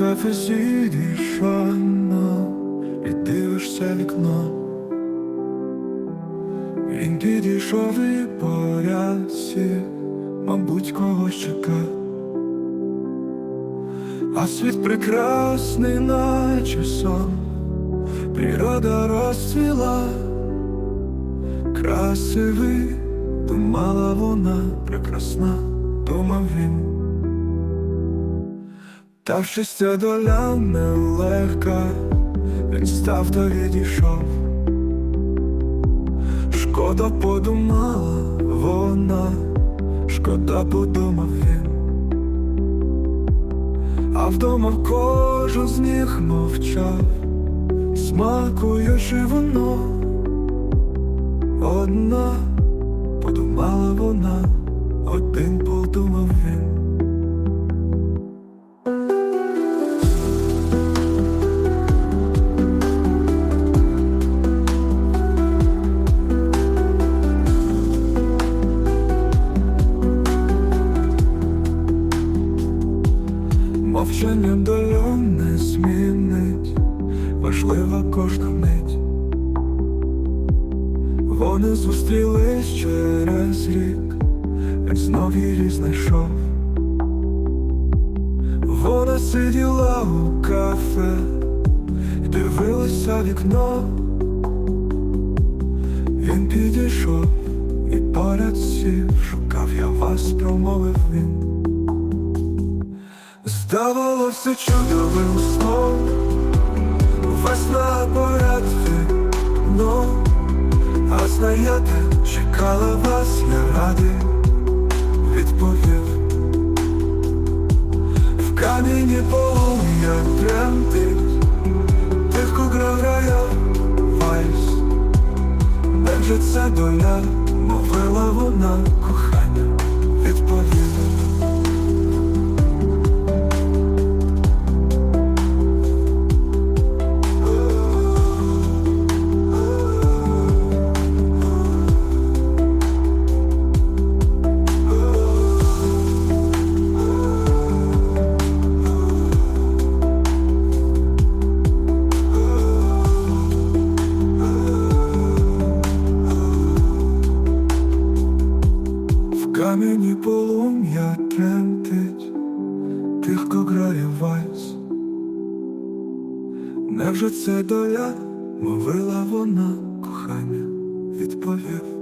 кафе сидиш одна і дивишся вікно. Він підійшов і порядці, мабуть, когось чекав. А світ прекрасний, наче сон, природа розцвіла, красивий, думала вона прекрасна, думав він. Та щастя доля нелегка, він став та відійшов. Шкода подумала вона, шкода подумав він. А вдома кожен з них мовчав, смакуючи воно. Одна подумала вона, один подумав він. Мовчання долю не змінить, важлива кожна мить. Вони зустрілись через рік, він знов її знайшов. Вона сиділа у кафе, і дивилася вікно. Він підійшов і поряд сів, шукав я вас, промовив він. Здавалося чудовим сном. Весна поряд вікно А знаєте, чекала вас, я радий. Відповів. В каміні полум'я тремтить. Тихо грає вальс. Невже це доля, мовила вона кохання Відповів В камені полум'я тремтить, тихо грає вальс. Невже це доля, мовила вона, кохання, відповів.